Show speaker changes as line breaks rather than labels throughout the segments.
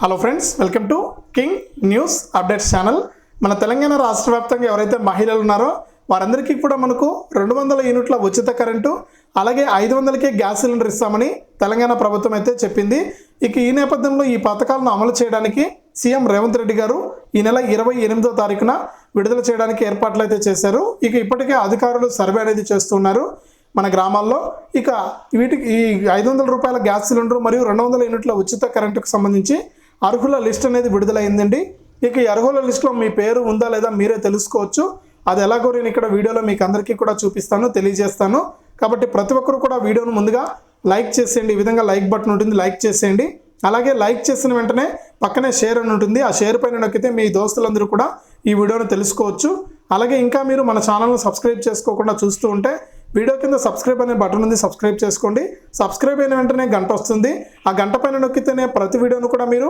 Hello friends welcome to king news updates channel మన తెలంగాణ రాష్ట్ర వ్యాప్తంగా ఎవరైతే మహిళలు ఉన్నారో వారందరికీ కూడా మనకు రెండు వందల యూనిట్ల ఉచిత కరెంటు అలాగే ఐదు వందలకే గ్యాస్ సిలిండర్ ఇస్తామని తెలంగాణ ప్రభుత్వం అయితే చెప్పింది. ఇక ఈ నేపథ్యంలో ఈ పథకాలను అమలు చేయడానికి సీఎం రేవంత్ రెడ్డి గారు ఈ నెల ఇరవై ఎనిమిదో తారీఖున విడుదల చేయడానికి ఏర్పాట్లు అయితే చేశారు. ఇక ఇప్పటికే అధికారులు సర్వే అనేది చేస్తున్నారు మన గ్రామాల్లో. ఇక వీటికి ఈ ఐదు వందల రూపాయల గ్యాస్ సిలిండర్ మరియు రెండు వందల యూనిట్ల ఉచిత కరెంటుకు సంబంధించి అర్హుల లిస్ట్ అనేది విడుదలైందండి. ఇక ఈ అర్హుల లిస్టులో మీ పేరు ఉందా లేదా మీరే తెలుసుకోవచ్చు. అది ఎలాగో నేను ఇక్కడ వీడియోలో మీకు అందరికీ కూడా చూపిస్తాను తెలియజేస్తాను. కాబట్టి ప్రతి ఒక్కరు కూడా వీడియోను ముందుగా లైక్ చేసేయండి. ఈ విధంగా లైక్ బటన్ ఉంటుంది లైక్ చేసేయండి. అలాగే లైక్ చేసిన వెంటనే పక్కనే షేర్ అని ఉంటుంది. ఆ షేర్ పైన నొక్కితే మీ దోస్తులందరూ కూడా ఈ వీడియోను తెలుసుకోవచ్చు. అలాగే ఇంకా మీరు మన ఛానల్ను సబ్స్క్రైబ్ చేసుకోకుండా చూస్తూ ఉంటే వీడియో కింద సబ్స్క్రైబ్ అనే బటన్ ఉంది సబ్స్క్రైబ్ చేసుకోండి. సబ్స్క్రైబ్ అయిన వెంటనే గంట వస్తుంది. ఆ గంట పైన నొక్కితేనే ప్రతి వీడియోను కూడా మీరు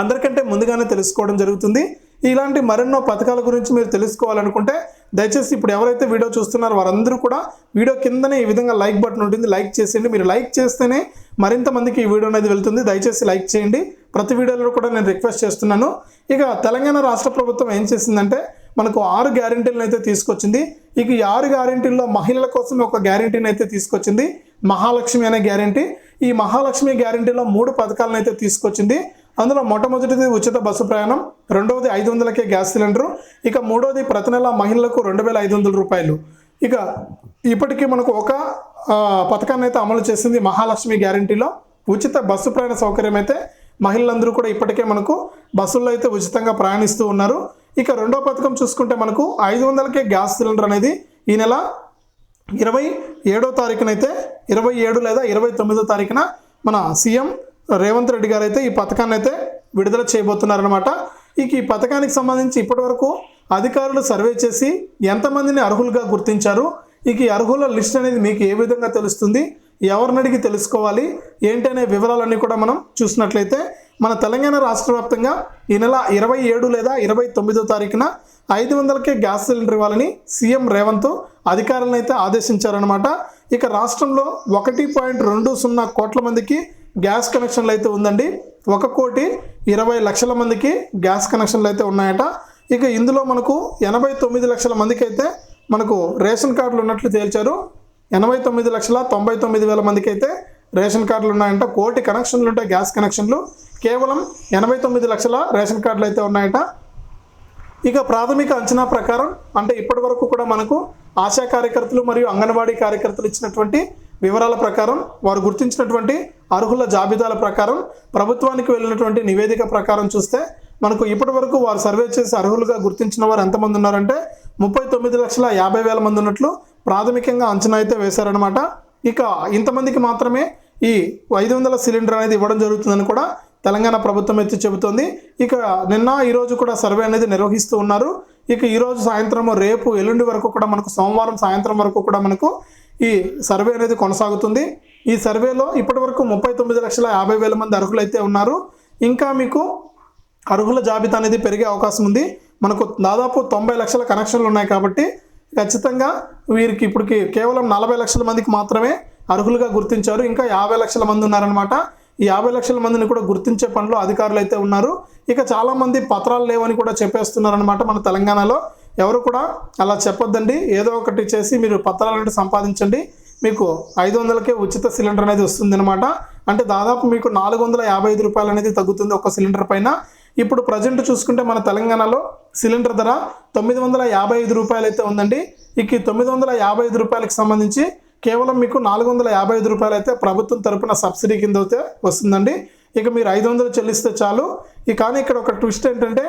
అందరికంటే ముందుగానే తెలుసుకోవడం జరుగుతుంది. ఇలాంటి మరెన్నో పథకాల గురించి మీరు తెలుసుకోవాలనుకుంటే దయచేసి ఇప్పుడు ఎవరైతే వీడియో చూస్తున్నారో వారందరూ కూడా వీడియో కిందనే ఈ విధంగా లైక్ బటన్ ఉంటుంది. లైక్ చేసేయండి. మీరు లైక్ చేస్తేనే మరింత మందికి ఈ వీడియో అనేది వెళ్తుంది. దయచేసి లైక్ చేయండి. ప్రతి వీడియోలో కూడా నేను రిక్వెస్ట్ చేస్తున్నాను. ఇక తెలంగాణ రాష్ట్ర ప్రభుత్వం ఏం చేసిందంటే మనకు ఆరు గ్యారంటీలను అయితే తీసుకొచ్చింది. ఇక ఈ ఆరు గ్యారంటీల్లో మహిళల కోసం ఒక గ్యారంటీని అయితే తీసుకొచ్చింది. మహాలక్ష్మి అనే గ్యారెంటీ. ఈ మహాలక్ష్మి గ్యారెంటీలో మూడు పథకాలను అయితే తీసుకొచ్చింది. అందులో మొట్టమొదటిది ఉచిత బస్సు ప్రయాణం రెండవది ఐదు వందలకే గ్యాస్ సిలిండరు ఇక మూడవది ప్రతి నెల మహిళలకు రెండు వేల ఐదు వందల రూపాయలు. ఇక ఇప్పటికీ మనకు ఒక పథకాన్ని అయితే అమలు చేసింది మహాలక్ష్మి గ్యారెంటీలో ఉచిత బస్సు ప్రయాణ సౌకర్యం అయితే మహిళలందరూ కూడా ఇప్పటికే మనకు బస్సుల్లో అయితే ఉచితంగా ప్రయాణిస్తూ ఉన్నారు. ఇక రెండో పథకం చూసుకుంటే మనకు ఐదు వందలకే గ్యాస్ సిలిండర్ అనేది ఈ నెల ఇరవై ఏడో తారీఖునైతే ఇరవై ఏడు లేదా ఇరవై తొమ్మిదో తారీఖున మన సీఎం రేవంత్ రెడ్డి గారు అయితే ఈ పథకాన్ని అయితే విడుదల చేయబోతున్నారనమాట ఇక ఈ పథకానికి సంబంధించి ఇప్పటివరకు అధికారులు సర్వే చేసి ఎంతమందిని అర్హులుగా గుర్తించారు? ఇక ఈ అర్హుల లిస్ట్ అనేది మీకు ఏ విధంగా తెలుస్తుంది? ఎవరిని అడిగి తెలుసుకోవాలి? ఏంటనే వివరాలన్నీ కూడా మనం చూసినట్లయితే మన తెలంగాణ రాష్ట్ర వ్యాప్తంగా ఈ నెల ఇరవై ఏడు లేదా ఇరవై తొమ్మిదో తారీఖున ఐదు వందలకే గ్యాస్ సిలిండర్ ఇవ్వాలని సీఎం రేవంత్ అధికారులను అయితే ఆదేశించారనమాట ఇక రాష్ట్రంలో ఒకటి పాయింట్ రెండు సున్నా కోట్ల మందికి గ్యాస్ కనెక్షన్లు అయితే ఉందండి. ఒక కోటి ఇరవై లక్షల మందికి గ్యాస్ కనెక్షన్లు అయితే ఉన్నాయట. ఇక ఇందులో మనకు ఎనభై తొమ్మిది లక్షల మందికి అయితే మనకు రేషన్ కార్డులు ఉన్నట్లు తేల్చారు. ఎనభై తొమ్మిది లక్షల తొంభై తొమ్మిది వేల మందికి అయితే రేషన్ కార్డులు ఉన్నాయంట. కోటి కనెక్షన్లు ఉంటాయి గ్యాస్ కనెక్షన్లు. కేవలం ఎనభై తొమ్మిది లక్షల రేషన్ కార్డులు అయితే ఉన్నాయట. ఇక ప్రాథమిక అంచనా ప్రకారం అంటే ఇప్పటి వరకు కూడా మనకు ఆశా కార్యకర్తలు మరియు అంగన్వాడీ కార్యకర్తలు ఇచ్చినటువంటి వివరాల ప్రకారం వారు గుర్తించినటువంటి అర్హుల జాబితాల ప్రకారం ప్రభుత్వానికి వెళ్ళినటువంటి నివేదిక ప్రకారం చూస్తే మనకు ఇప్పటి వరకు వారు సర్వే చేసి అర్హులుగా గుర్తించిన వారు ఎంతమంది ఉన్నారంటే ముప్పై తొమ్మిది లక్షల యాభై వేల మంది ఉన్నట్లు ప్రాథమికంగా అంచనా అయితే వేశారనమాట ఇక ఇంతమందికి మాత్రమే ఈ ఐదు వందల సిలిండర్ అనేది ఇవ్వడం జరుగుతుందని కూడా తెలంగాణ ప్రభుత్వం ఎత్తి చెబుతోంది. ఇక నిన్న ఈరోజు కూడా సర్వే అనేది నిర్వహిస్తూ ఉన్నారు. ఇక ఈరోజు సాయంత్రం రేపు ఎల్లుండి వరకు కూడా మనకు సోమవారం సాయంత్రం వరకు కూడా మనకు ఈ సర్వే అనేది కొనసాగుతుంది. ఈ సర్వేలో ఇప్పటివరకు ముప్పై తొమ్మిది లక్షల యాభై వేల మంది అర్హులైతే ఉన్నారు. ఇంకా మీకు అర్హుల జాబితా అనేది పెరిగే అవకాశం ఉంది. మనకు దాదాపు తొంభై లక్షల కనెక్షన్లు ఉన్నాయి కాబట్టి ఖచ్చితంగా వీరికి ఇప్పటికి కేవలం నలభై లక్షల మందికి మాత్రమే అర్హులుగా గుర్తించారు. ఇంకా యాభై లక్షల మంది ఉన్నారనమాట ఈ యాభై లక్షల మందిని కూడా గుర్తించే పనిలో అధికారులు అయితే ఉన్నారు. ఇక చాలామంది పత్రాలు లేవని కూడా చెప్పేస్తున్నారనమాట మన తెలంగాణలో. ఎవరు కూడా అలా చెప్పొద్దండి. ఏదో ఒకటి చేసి మీరు పత్రాలు సంపాదించండి. మీకు ఐదు వందలకే ఉచిత సిలిండర్ అనేది వస్తుంది అనమాట అంటే దాదాపు మీకు నాలుగు వందల యాభై ఐదు రూపాయలు అనేది తగ్గుతుంది ఒక సిలిండర్ పైన. ఇప్పుడు ప్రజెంట్ చూసుకుంటే మన తెలంగాణలో సిలిండర్ ధర తొమ్మిది వందల యాభై ఐదు రూపాయలు అయితే ఉందండి. ఇక తొమ్మిది వందల యాభై ఐదు రూపాయలకు సంబంధించి కేవలం మీకు నాలుగు వందల యాభై ఐదు రూపాయలు అయితే ప్రభుత్వం తరపున సబ్సిడీ కింద అయితే వస్తుందండి. ఇక మీరు ఐదు వందలు చెల్లిస్తే చాలు. ఈ కానీ ఇక్కడ ఒక ట్విస్ట్ ఏంటంటే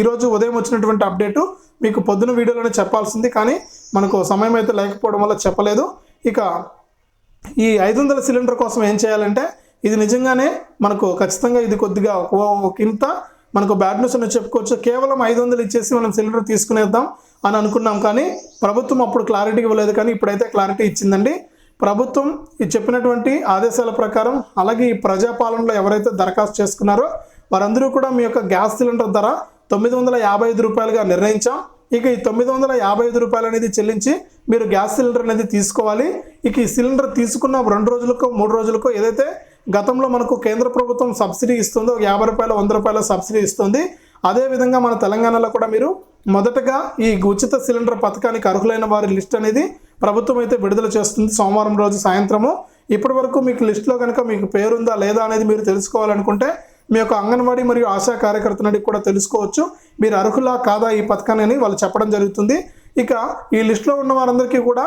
ఈరోజు ఉదయం వచ్చినటువంటి అప్డేటు మీకు పొద్దున వీడియోలోనే చెప్పాల్సింది కానీ మనకు సమయం అయితే లేకపోవడం వల్ల చెప్పలేదు. ఇక ఈ ఐదు వందల సిలిండర్ కోసం ఏం చేయాలంటే ఇది నిజంగానే మనకు ఖచ్చితంగా ఇది కొద్దిగా ఓ- ఇంత మనకు బ్యాడ్ న్యూస్ అని చెప్పుకోవచ్చు. కేవలం ఐదు వందలు ఇచ్చేసి మనం సిలిండర్ తీసుకునేద్దాం అని అనుకున్నాం కానీ ప్రభుత్వం అప్పుడు క్లారిటీ ఇవ్వలేదు కానీ ఇప్పుడైతే క్లారిటీ ఇచ్చిందండి. ప్రభుత్వం ఈ చెప్పినటువంటి ఆదేశాల ప్రకారం అలాగే ఈ ప్రజాపాలనలో ఎవరైతే దరఖాస్తు చేసుకున్నారో వారందరూ కూడా మీ యొక్క గ్యాస్ సిలిండర్ ధర తొమ్మిది వందల యాభై ఐదు రూపాయలుగా నిర్ణయించాం. ఇక ఈ తొమ్మిది వందల యాభై ఐదు రూపాయలు అనేది చెల్లించి మీరు గ్యాస్ సిలిండర్ అనేది తీసుకోవాలి. ఇక ఈ సిలిండర్ తీసుకున్న రెండు రోజులకో మూడు రోజులకో ఏదైతే గతంలో మనకు కేంద్ర ప్రభుత్వం సబ్సిడీ ఇస్తుందో ఒక యాభై రూపాయలు వంద రూపాయల సబ్సిడీ ఇస్తుంది. అదేవిధంగా మన తెలంగాణలో కూడా మీరు మొదటగా ఈ ఉచిత సిలిండర్ పథకానికి అర్హులైన వారి లిస్ట్ అనేది ప్రభుత్వం అయితే విడుదల చేస్తుంది సోమవారం రోజు సాయంత్రము. ఇప్పటి వరకు మీకు లిస్టులో కనుక మీకు పేరుందా లేదా అనేది మీరు తెలుసుకోవాలనుకుంటే మీ యొక్క అంగన్వాడీ మరియు ఆశా కార్యకర్త నుండి కూడా తెలుసుకోవచ్చు. మీరు అర్హులా కాదా ఈ పథకాన్ని అని వాళ్ళు చెప్పడం జరుగుతుంది. ఇక ఈ లిస్టులో ఉన్న వారందరికీ కూడా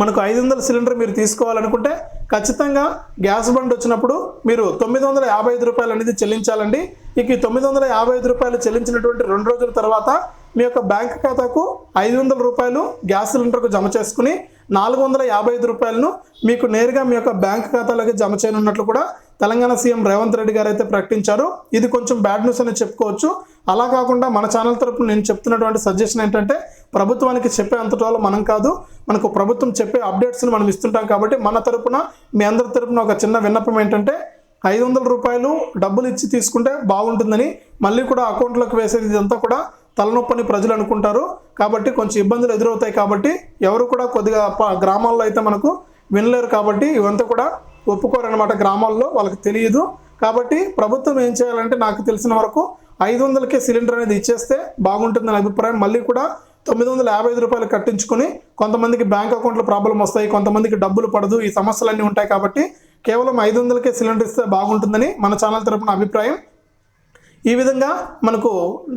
మనకు ఐదు వందల సిలిండర్ మీరు తీసుకోవాలనుకుంటే ఖచ్చితంగా గ్యాస్ బండ్ వచ్చినప్పుడు మీరు తొమ్మిది వందల యాభై ఐదు రూపాయలు అనేది చెల్లించాలండి. ఇక ఈ తొమ్మిది వందల యాభై ఐదు రూపాయలు చెల్లించినటువంటి రెండు రోజుల తర్వాత మీ యొక్క బ్యాంక్ ఖాతాకు ఐదు వందల రూపాయలు గ్యాస్ సిలిండర్కు జమ చేసుకుని నాలుగు వందల యాభై ఐదు రూపాయలను మీకు నేరుగా మీ యొక్క బ్యాంక్ ఖాతాలోకి జమ చేయనున్నట్లు కూడా తెలంగాణ సీఎం రేవంత్ రెడ్డి గారు అయితే ప్రకటించారు. ఇది కొంచెం బ్యాడ్ న్యూస్ అని చెప్పుకోవచ్చు. అలా కాకుండా మన ఛానల్ తరపున నేను చెప్తున్నటువంటి సజెషన్ ఏంటంటే ప్రభుత్వానికి చెప్పే అంతటా మనం కాదు. మనకు ప్రభుత్వం చెప్పే అప్డేట్స్ని మనం ఇస్తుంటాం కాబట్టి మన తరపున మీ అందరి తరపున ఒక చిన్న విన్నపం ఏంటంటే ఐదు వందల రూపాయలు డబ్బులు ఇచ్చి తీసుకుంటే బాగుంటుందని మళ్ళీ కూడా అకౌంట్లోకి వేసేది ఇదంతా కూడా తలనొప్పని ప్రజలు అనుకుంటారు. కాబట్టి కొంచెం ఇబ్బందులు ఎదురవుతాయి కాబట్టి ఎవరు కూడా కొద్దిగా గ్రామాల్లో అయితే మనకు వినలేరు కాబట్టి ఇవంతా కూడా ఒప్పుకోరనమాట గ్రామాల్లో వాళ్ళకి తెలియదు కాబట్టి ప్రభుత్వం ఏం చేయాలంటే నాకు తెలిసిన వరకు ఐదు వందలకే సిలిండర్ అనేది ఇచ్చేస్తే బాగుంటుందని అభిప్రాయం. మళ్ళీ కూడా తొమ్మిది వందల యాభై ఐదు రూపాయలు కట్టించుకుని కొంతమందికి బ్యాంక్ అకౌంట్లో ప్రాబ్లం వస్తాయి కొంతమందికి డబ్బులు పడదు ఈ సమస్యలన్నీ ఉంటాయి కాబట్టి కేవలం ఐదు వందలకే సిలిండర్ ఇస్తే బాగుంటుందని మన ఛానల్ తరపున అభిప్రాయం. ఈ విధంగా మనకు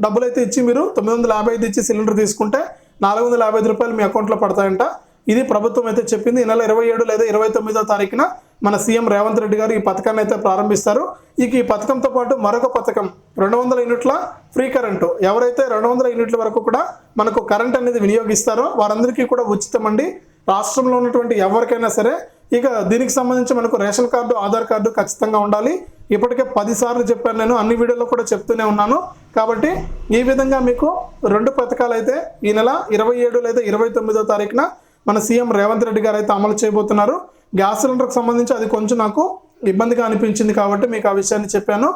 డబ్బులు అయితే ఇచ్చి మీరు తొమ్మిది వందల యాభై ఐదు ఇచ్చి సిలిండర్ తీసుకుంటే నాలుగు వందల యాభై ఐదు రూపాయలు మీ అకౌంట్లో పడతాయంట. ఇది ప్రభుత్వం అయితే చెప్పింది ఈ నెల ఇరవై ఏడు లేదా ఇరవై తొమ్మిదో తారీఖున మన సీఎం రేవంత్ రెడ్డి గారు ఈ పథకాన్ని అయితే ప్రారంభిస్తారు. ఇక ఈ పథకంతో పాటు మరొక పథకం రెండు వందల యూనిట్ల ఫ్రీ కరెంటు. ఎవరైతే రెండు వందల యూనిట్ల వరకు కూడా మనకు కరెంట్ అనేది వినియోగిస్తారో వారందరికీ కూడా ఉచితం అండి రాష్ట్రంలో ఉన్నటువంటి ఎవరికైనా సరే ఇక దీనికి సంబంధించి మనకు రేషన్ కార్డు ఆధార్ కార్డు ఖచ్చితంగా ఉండాలి. ఇప్పటికే పదిసార్లు చెప్పాను నేను అన్ని వీడియోలో కూడా చెప్తూనే ఉన్నాను. కాబట్టి ఈ విధంగా మీకు రెండు పథకాలు అయితే ఈ నెల ఇరవై ఏడు లేదా ఇరవై తొమ్మిదో తారీఖున మన సీఎం రేవంత్ రెడ్డి గారు అయితే అమలు చేయబోతున్నారు. గ్యాస్ సిలిండర్కి సంబంధించి అది కొంచెం నాకు ఇబ్బందిగా అనిపించింది కాబట్టి మీకు ఆ విషయాన్ని చెప్పాను.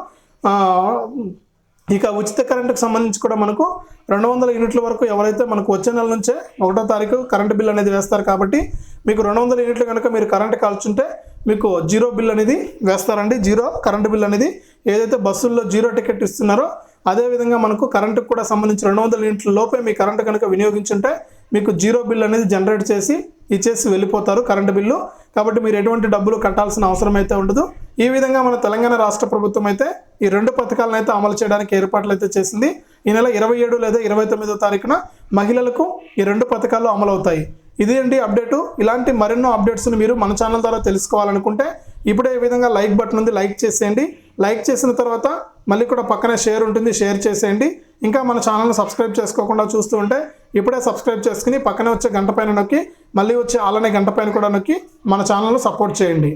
ఇక ఉచిత కరెంటుకు సంబంధించి కూడా మనకు రెండు వందల యూనిట్ల వరకు ఎవరైతే మనకు వచ్చే నెల నుంచే ఒకటో తారీఖు కరెంటు బిల్ అనేది వేస్తారు కాబట్టి మీకు రెండు వందల యూనిట్లు కనుక మీరు కరెంట్ కాల్చుంటే మీకు జీరో బిల్ అనేది వేస్తారండి. జీరో కరెంటు బిల్ అనేది ఏదైతే బస్సుల్లో జీరో టికెట్ ఇస్తున్నారో అదేవిధంగా మనకు కరెంటుకు కూడా సంబంధించి రెండు వందల యూనిట్ల లోపే మీ కరెంటు కనుక వినియోగించుంటే మీకు జీరో బిల్ అనేది జనరేట్ చేసి ఇచ్చేసి వెళ్ళిపోతారు కరెంటు బిల్లు. కాబట్టి మీరు ఎటువంటి డబ్బులు కట్టాల్సిన అవసరం అయితే ఉండదు. ఈ విధంగా మన తెలంగాణ రాష్ట్ర ప్రభుత్వం అయితే ఈ రెండు పథకాలను అయితే అమలు చేయడానికి ఏర్పాట్లు అయితే చేసింది. ఈ నెల ఇరవై ఏడు లేదా ఇరవై తొమ్మిదో తారీఖున మహిళలకు ఈ రెండు పథకాలు అమలు అవుతాయి. ఇది అండి అప్డేటు? ఇలాంటి మరెన్నో అప్డేట్స్ని మీరు మన ఛానల్ ద్వారా తెలుసుకోవాలనుకుంటే ఇప్పుడే ఈ విధంగా లైక్ బటన్ ఉంది లైక్ చేసేయండి. లైక్ చేసిన తర్వాత మళ్ళీ కూడా పక్కనే షేర్ ఉంటుంది షేర్ చేసేయండి. ఇంకా మన ఛానల్ని సబ్స్క్రైబ్ చేసుకోకుండా చూస్తూ ఉంటే ఇప్పుడే సబ్స్క్రైబ్ చేసుకుని పక్కనే వచ్చే గంట పైన నొక్కి మళ్ళీ వచ్చే అలానే గంట పైన కూడా నొక్కి మన ఛానల్ను సపోర్ట్ చేయండి.